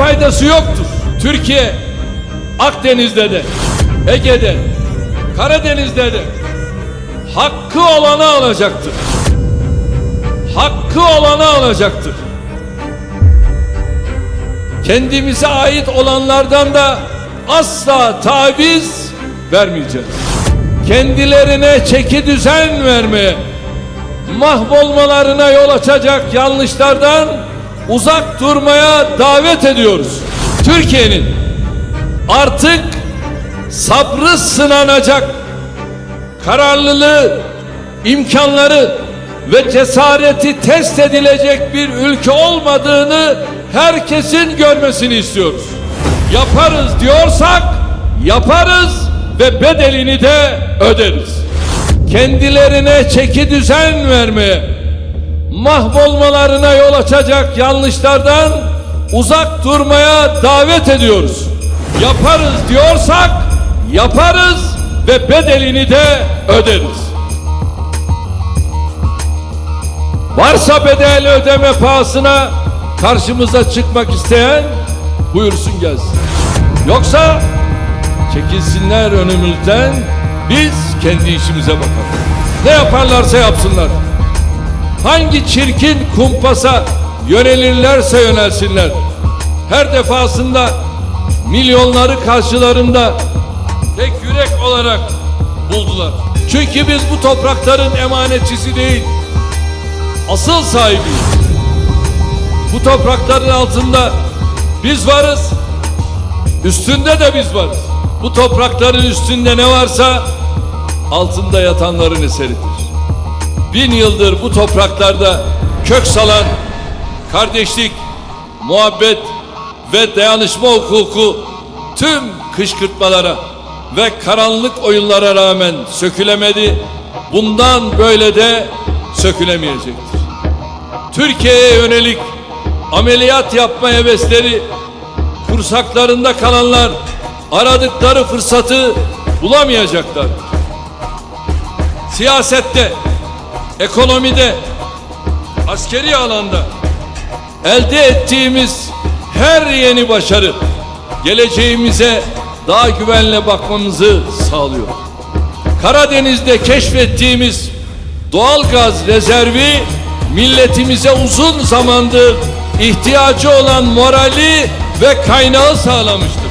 faydası yoktur. Türkiye Akdeniz'de de, Ege'de, Karadeniz'de de hakkı olanı alacaktır. Hakkı olanı alacaktır. Kendimize ait olanlardan da asla taviz vermeyeceğiz. Kendilerine çeki düzen vermeye, mahvolmalarına yol açacak yanlışlardan uzak durmaya davet ediyoruz. Türkiye'nin artık sabrı sınanacak kararlılığı, imkanları ve cesareti test edilecek bir ülke olmadığını herkesin görmesini istiyoruz. Yaparız diyorsak yaparız ve bedelini de öderiz. Kendilerine çeki düzen vermeye, mahvolmalarına yol açacak yanlışlardan uzak durmaya davet ediyoruz. Yaparız diyorsak yaparız ve bedelini de öderiz. Varsa bedel ödeme pahasına karşımıza çıkmak isteyen buyursun gelsin. Yoksa çekilsinler önümüzden biz kendi işimize bakalım. Ne yaparlarsa yapsınlar. Hangi çirkin kumpasa yönelirlerse yönelsinler. Her defasında milyonları karşılarında tek yürek olarak buldular. Çünkü biz bu toprakların emanetçisi değil, asıl sahibiyiz. Bu toprakların altında biz varız, üstünde de biz varız. Bu toprakların üstünde ne varsa altında yatanların eseridir. Bin yıldır bu topraklarda kök salan kardeşlik, muhabbet ve dayanışma hukuku tüm kışkırtmalara ve karanlık oyunlara rağmen sökülemedi. Bundan böyle de sökülemeyecektir. Türkiye'ye yönelik ameliyat yapma hevesleri kursaklarında kalanlar aradıkları fırsatı bulamayacaklar. Siyasette, ekonomide, askeri alanda elde ettiğimiz her yeni başarı geleceğimize daha güvenle bakmamızı sağlıyor. Karadeniz'de keşfettiğimiz doğal gaz rezervi milletimize uzun zamandır ihtiyacı olan morali ve kaynağı sağlamıştır.